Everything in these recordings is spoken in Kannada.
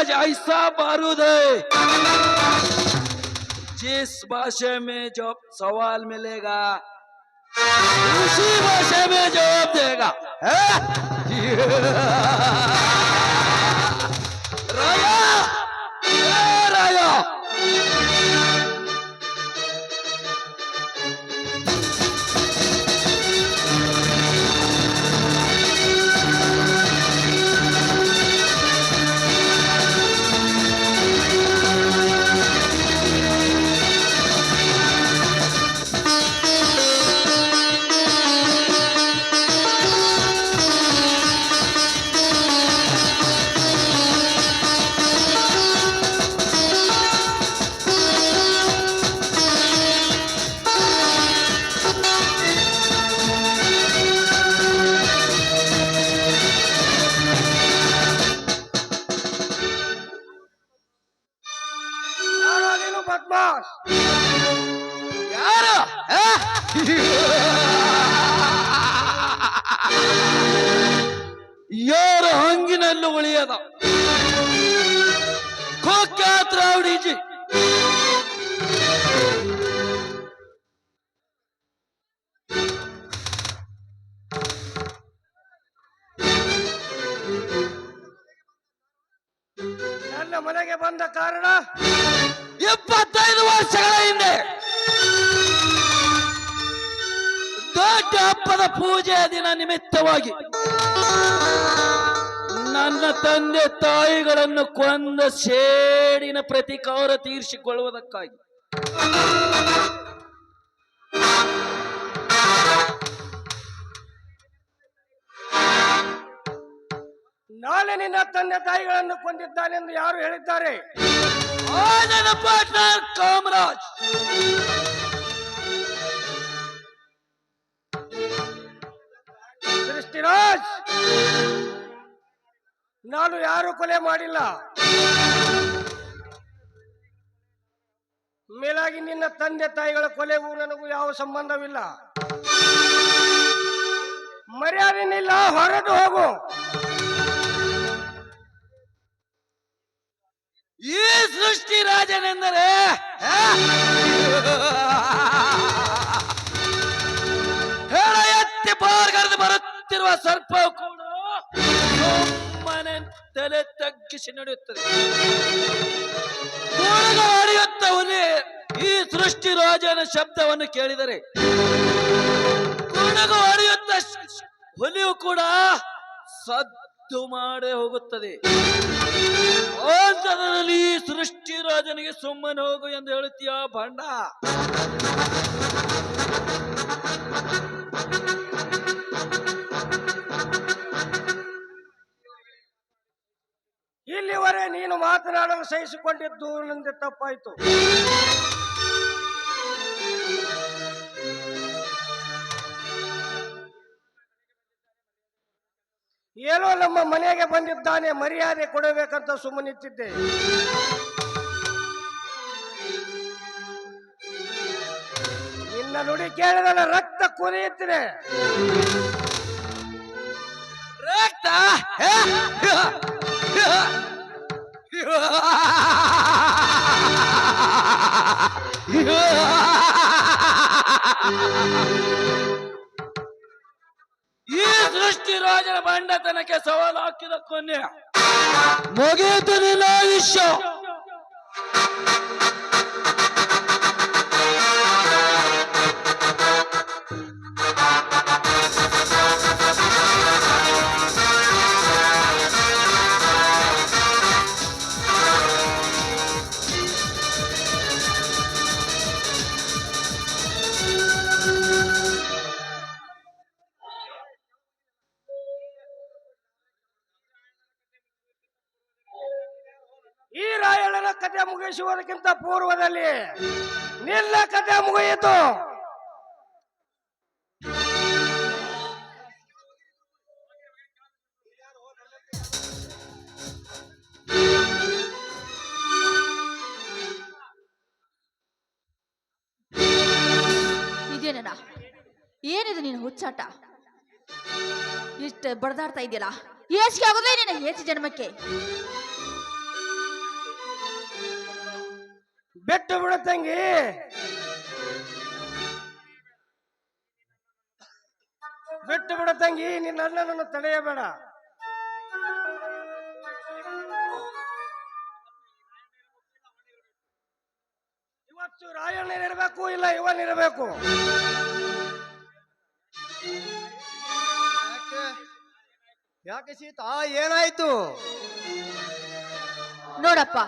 राज ऐसा बारूद है जिस भाषा में जो सवाल मिलेगा, उसी भाषा में जवाब देगा है? ಉಳಿಯದ ಕುಖ್ಯಾತ ರೌಡಿಜಿ ನನ್ನ ಮನೆಗೆ ಬಂದ ಕಾರಣ ಇಪ್ಪತ್ತೈದು ವರ್ಷಗಳ ಹಿಂದೆ ದೊಡ್ಡ ಹಬ್ಬದ ಪೂಜೆಯ ದಿನ ನಿಮಿತ್ತವಾಗಿ ನನ್ನ ತಂದೆ ತಾಯಿಗಳನ್ನು ಕೊಂದ ಸೇಡಿನ ಪ್ರತಿಕಾರ ತೀರಿಸಿಕೊಳ್ಳುವುದಕ್ಕಾಗಿ. ನಾಳೆ ನಿನ್ನ ತಂದೆ ತಾಯಿಗಳನ್ನು ಕೊಂದಿದ್ದಾನೆ ಎಂದು ಯಾರು ಹೇಳಿದ್ದಾರೆ? ಕಾಮರಾಜ್. ಸೃಷ್ಟಿರಾಜ್. ನಾನು ಯಾರು ಕೊಲೆ ಮಾಡಿಲ್ಲ. ಮೇಲಾಗಿ ನಿನ್ನ ತಂದೆ ತಾಯಿಗಳ ಕೊಲೆಗೂ ನನಗೂ ಯಾವ ಸಂಬಂಧವಿಲ್ಲ. ಮರ್ಯಾದೆನಿಲ್ಲ ಹೊರದು ಹೋಗು. ಈ ಸೃಷ್ಟಿ ರಾಜನೆಂದರೆ ಹೇಳ ಎತ್ತಿ ಪಾರ್ಗರೆದು ಬರುತ್ತಿರುವ ಸರ್ಪ ಕೂಡ. ಸುಮ್ಮನೆ ತಲೆ ತಗ್ಗಿಸಿ ನಡೆಯುತ್ತದೆ. ಹುಲಿ ಈ ಸೃಷ್ಟಿ ರಾಜನ ಶಬ್ದವನ್ನು ಕೇಳಿದರೆ ಗುಡುಗು ಹೊಡೆಯುತ್ತ ಹುಲಿಯು ಕೂಡ ಸದ್ದು ಮಾಡೇ ಹೋಗುತ್ತದೆ. ಈ ಸೃಷ್ಟಿ ರಾಜನಿಗೆ ಸುಮ್ಮನೆ ಹೋಗು ಎಂದು ಹೇಳುತ್ತೀಯ ಭಂಡ? ಇಲ್ಲಿವರೆ ನೀನು ಮಾತನಾಡಲು ಸಹಿಸಿಕೊಂಡಿದ್ದು ನಂದೆ ತಪ್ಪಾಯಿತು. ಏನೋ ನಮ್ಮ ಮನೆಗೆ ಬಂದಿದ್ದಾನೆ, ಮರ್ಯಾದೆ ಕೊಡಬೇಕಂತ ಸುಮ್ಮನಿತ್ತಿದ್ದೆ. ನಿನ್ನ ನುಡಿ ಕೇಳಿದಲ್ಲ, ರಕ್ತ ಕುರಿಯುತ್ತಿದೆ. ರಕ್ತ? ಈ ಸೃಷ್ಟಿ ರಾಜನ ಬಂಡತನಕ್ಕೆ ಸವಾಲು ಹಾಕಿದ ಕೊನೆ. ಮುಗಿಯಿತು ನಿನ್ನ ಆಯುಷ್ಯ ಕಥೆ ಮುಗಿಸುವುದಕ್ಕಿಂತ ಪೂರ್ವದಲ್ಲಿ ನಿಲ್ಲ ಕಥೆ ಮುಗಿಯಿತು. ಇದೇನಣ್ಣ? ಏನಿದು ನೀನು ಹುಚ್ಚಾಟ? ಇಷ್ಟು ಬಡದಾಡ್ತಾ ಇದೆಯಲ್ಲ? ಏಸಿಗೆ ಆಗೋದೇ ನಿನ್ನ ಹೇಸಿ ಜನ್ಮಕ್ಕೆ? ಬಿಟ್ಟು ಬಿಡು ತಂಗಿ. ಬಿಟ್ಟು ಬಿಡು ತಂಗಿ ನಿನ್ನ ಅಣ್ಣನನ್ನು ತಡೆಯಬೇಡ. ಇವತ್ತು ರಾಯಣ್ಣನಿರಬೇಕು ಇಲ್ಲ ಇವನಿರಬೇಕು ಯಾಕೆ? ಯಾಕೆ ಸೀತಾ ಏನಾಯ್ತು? ನೋಡಪ್ಪ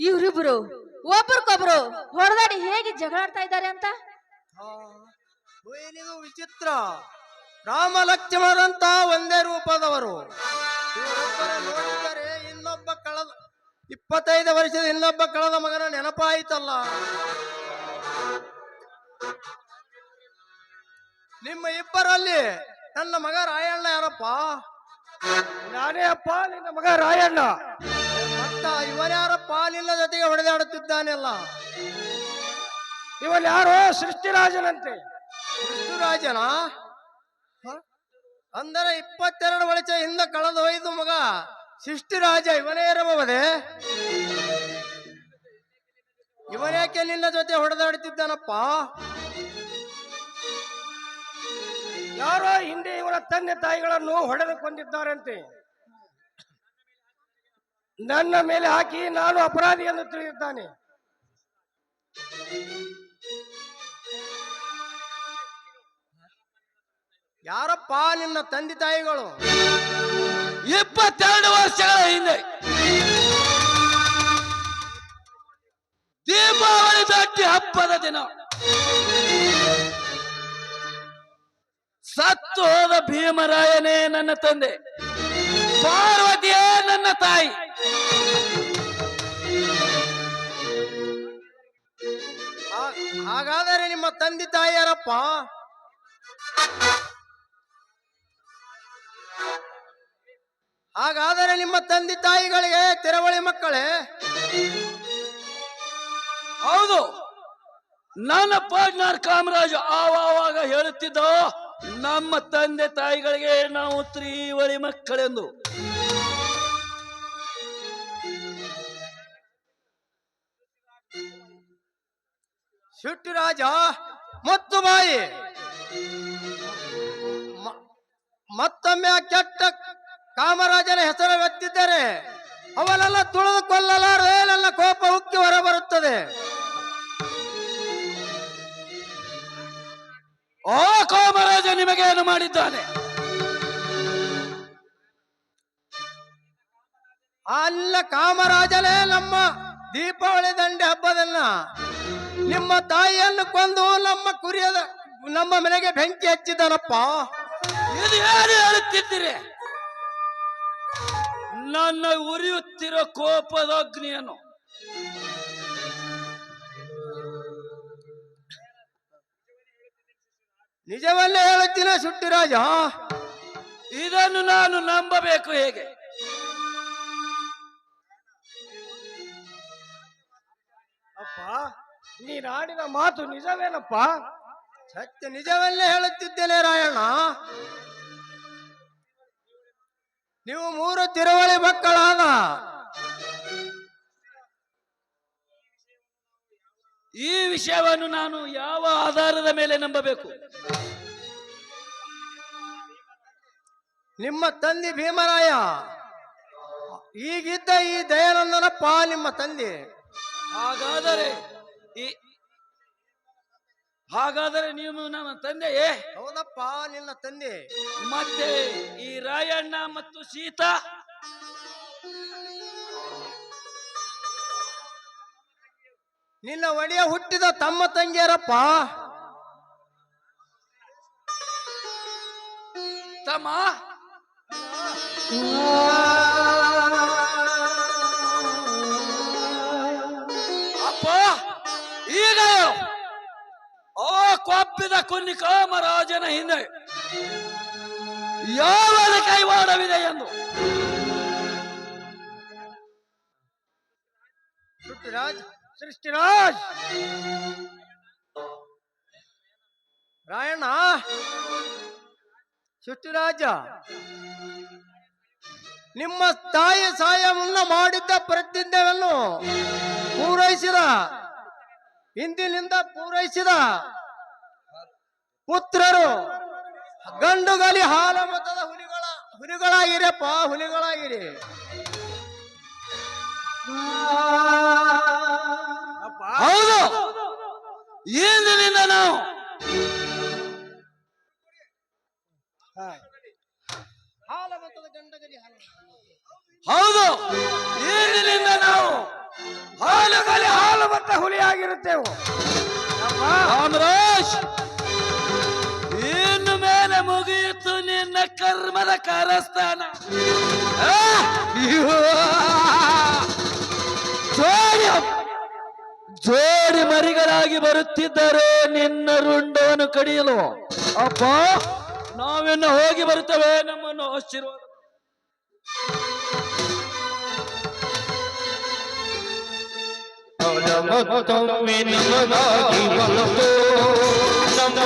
ಇವ್ರಿಬ್ರು ಒಬ್ರಿಗೊಬ್ರು ಹೊಡೆದಾಡಿ ಹೇಗೆ ಜಗಳಾಡ್ತಾ ಇದ್ದಾರೆ ಅಂತ? ಆ, ಏನಿದು ವಿಚಿತ್ರ. ರಾಮ ಲಕ್ಷ್ಮಣರಂತ ಒಂದೇ ರೂಪದವರು. ನೋಡಿದರೆ ಇನ್ನೊಬ್ಬ ಕಳೆದ ಇಪ್ಪತ್ತೈದು ವರ್ಷದ ಇನ್ನೊಬ್ಬ ಕಳೆದ ಮಗನ ನೆನಪಾಯಿತಲ್ಲ. ನಿಮ್ಮ ಇಬ್ಬರಲ್ಲಿ ನನ್ನ ಮಗ ರಾಯಣ್ಣ ಯಾರಪ್ಪ? ನಾನೇ ಅಪ್ಪ ನಿನ್ನ ಮಗ ರಾಯಣ್ಣ. ಮತ್ತ ಇವನ್ಯಾರ ಪಾಲಿಲ್ಲ ಜೊತೆಗೆ ಹೊಡೆದಾಡುತ್ತಿದ್ದಾನೆಲ್ಲ? ಇವನ್ ಯಾರೋ ಸೃಷ್ಟಿರಾಜನಂತೆ. ಸೃಷ್ಟಿರಾಜನ? ಅಂದರೆ ಇಪ್ಪತ್ತೆರಡು ವರ್ಷ ಹಿಂದೆ ಕಳೆದು ಹೋಯ್ತು ಮಗ. ಸೃಷ್ಟಿರಾಜ ಇವನೇ ಇರಬಹುದೇ? ಇವನ್ಯಾಕೆ ನಿನ್ನ ಜೊತೆ ಹೊಡೆದಾಡುತ್ತಿದ್ದಾನಪ್ಪ? ಯಾರೋ ಹಿಂದೆ ಇವನ ತಂದೆ ತಾಯಿಗಳನ್ನು ಹೊಡೆದು ಕೊಂದಿದ್ದಾರಂತೆ ನನ್ನ ಮೇಲೆ ಹಾಕಿ ನಾನು ಅಪರಾಧಿ ಎಂದು ತಿಳಿಯುತ್ತಾನೆ. ಯಾರಪ್ಪ ನಿನ್ನ ತಂದೆ ತಾಯಿಗಳು? ಇಪ್ಪತ್ತೆರಡು ವರ್ಷಗಳ ಹಿಂದೆ ದೀಪಾವಳಿ ದಟ್ಟಿ ಹಬ್ಬದ ದಿನ ಸತ್ತು ಹೋದ ಭೀಮರಾಯನೇ ನನ್ನ ತಂದೆ, ಪಾರ್ವತಿಯೇ ನನ್ನ ತಾಯಿ. ಹಾಗಾದರೆ ನಿಮ್ಮ ತಂದೆ ತಾಯಿಯರಪ್ಪ? ಹಾಗಾದರೆ ನಿಮ್ಮ ತಂದೆ ತಾಯಿಗಳಿಗೆ ತೆರವಳಿ ಮಕ್ಕಳೇ? ಹೌದು. ನನ್ನ ಪಾಜ್ನಾರ್ ಕಾಮರಾಜ್ ಆವಾಗ ಹೇಳುತ್ತಿದ್ದ, ನಮ್ಮ ತಂದೆ ತಾಯಿಗಳಿಗೆ ನಾವು ತ್ರೀವಳಿ ಮಕ್ಕಳೆಂದು. ಶಿಟ್ಟುರಾಜ ಮತ್ತು ಬಾಯಿ. ಮತ್ತೊಮ್ಮೆ ಆ ಕೆಟ್ಟ ಕಾಮರಾಜನ ಹೆಸರು ಎತ್ತಿದ್ದರೆ ಅವನೆಲ್ಲ ತುಳಿದು ಕೊಲ್ಲಲಾರದೆ ನನ್ನ ಕೋಪ ಉಕ್ಕಿ ಹೊರಬರುತ್ತದೆ. ಓ ಕಾಮರಾಜ ನಿಮಗೆ ಏನು ಮಾಡಿದ್ದಾನೆ? ಅಲ್ಲ ಕಾಮರಾಜನೇ ನಮ್ಮ ದೀಪಾವಳಿ ದಂಡೆ ಹಬ್ಬದನ್ನ ನಿಮ್ಮ ತಾಯಿಯನ್ನು ಕೊಂದು ನಮ್ಮ ಕುರಿಯದ ನಮ್ಮ ಮನೆಗೆ ಬೆಂಕಿ ಹಚ್ಚಿದನಪ್ಪ ಇದು ಯಾರು ಹೇಳುತ್ತಿದ್ದೀರಿ? ನನ್ನ ಉರಿಯುತ್ತಿರೋ ಕೋಪದ ಅಗ್ನಿಯನ್ನು. ನಿಜವಲ್ಲೇ ಹೇಳುತ್ತೀನ ಸುಟ್ಟಿರಾಜ? ಇದನ್ನು ನಾನು ನಂಬಬೇಕು ಹೇಗೆ? ಅಪ್ಪ ನೀನ್ ಆಡಿದ ಮಾತು ನಿಜವೇನಪ್ಪ? ಸತ್ಯ ನಿಜವೆಲ್ಲ ಹೇಳುತ್ತಿದ್ದೇನೆ ರಾಯಣ್ಣ. ನೀವು ಮೂರು ತಿರುವಳಿ ಮಕ್ಕಳಾದ ಈ ವಿಷಯವನ್ನು ನಾನು ಯಾವ ಆಧಾರದ ಮೇಲೆ ನಂಬಬೇಕು? ನಿಮ್ಮ ತಂದೆ ಭೀಮರಾಯ, ಈಗಿದ್ದ ಈ ದಯಾನಂದನಪ್ಪ, ನಿಮ್ಮ ತಂದೆ ಹಾಗಾದರೆ ಈ ಹಾಗಾದರೆ ನೀವು ನನ್ನ ತಂದೆಯೇ? ಹೌದಪ್ಪ ನಿನ್ನ ತಂದೆ. ಮತ್ತೆ ಈ ರಾಯಣ್ಣ ಮತ್ತು ಸೀತಾ? ನಿನ್ನ ಒಡೆಯ ಹುಟ್ಟಿದ ತಮ್ಮ ತಂಗಿಯರಪ್ಪ. ತಮ್ಮ? ಕುನ್ನಿ ಕಾಮರಾಜನ ಹಿಂದೆ ಯಾವ ಕೈವಾಡವಿದೆ ಎಂದು. ಸೃಷ್ಟಿರಾಜ್ ಸೃಷ್ಟಿರಾಜ್! ರಾಯಣ್ಣ! ಸೃಷ್ಟಿರಾಜ! ನಿಮ್ಮ ತಾಯಿ ಸಹಾಯವನ್ನು ಮಾಡಿದ್ದ ಪ್ರತಿಜ್ಞೆಯನ್ನು ಪೂರೈಸಿದ, ಹಿಂದಿನಿಂದ ಪೂರೈಸಿದ ಪುತ್ರರು ಗಂಡುಗಲಿ ಹಾಲ ಮತದ ಹುಲಿಗಳ ಹುಲಿಗಳಾಗಿರಪ್ಪ ಹುಲಿಗಳಾಗಿರಿ. ಹೌದು. ಇಂದಿನಿಂದ ನಾವು ಹೌದು. ಇಂದಿನಿಂದ ನಾವು ಹಾಲು ಕಲಿ ಹಾಲು ಮತ್ತ ಹುಲಿಯಾಗಿರುತ್ತೇವೆ ಕಾಮರಾಜ್ ಕರ್ಮದ ಕಾರಸ್ಥಾನ! ಜೋಡಿ ಮರಿಗಳಾಗಿ ಬರುತ್ತಿದ್ದರೆ ನಿನ್ನ ರುಂಡವನ್ನು ಕಡಿಯಲು. ಅಪ್ಪ, ನಾವೆನ್ನ ಹೋಗಿ ಬರುತ್ತವೆ ನಮ್ಮನ್ನು ಆಶೀರ್ವಾದ. ನಮ್ಮ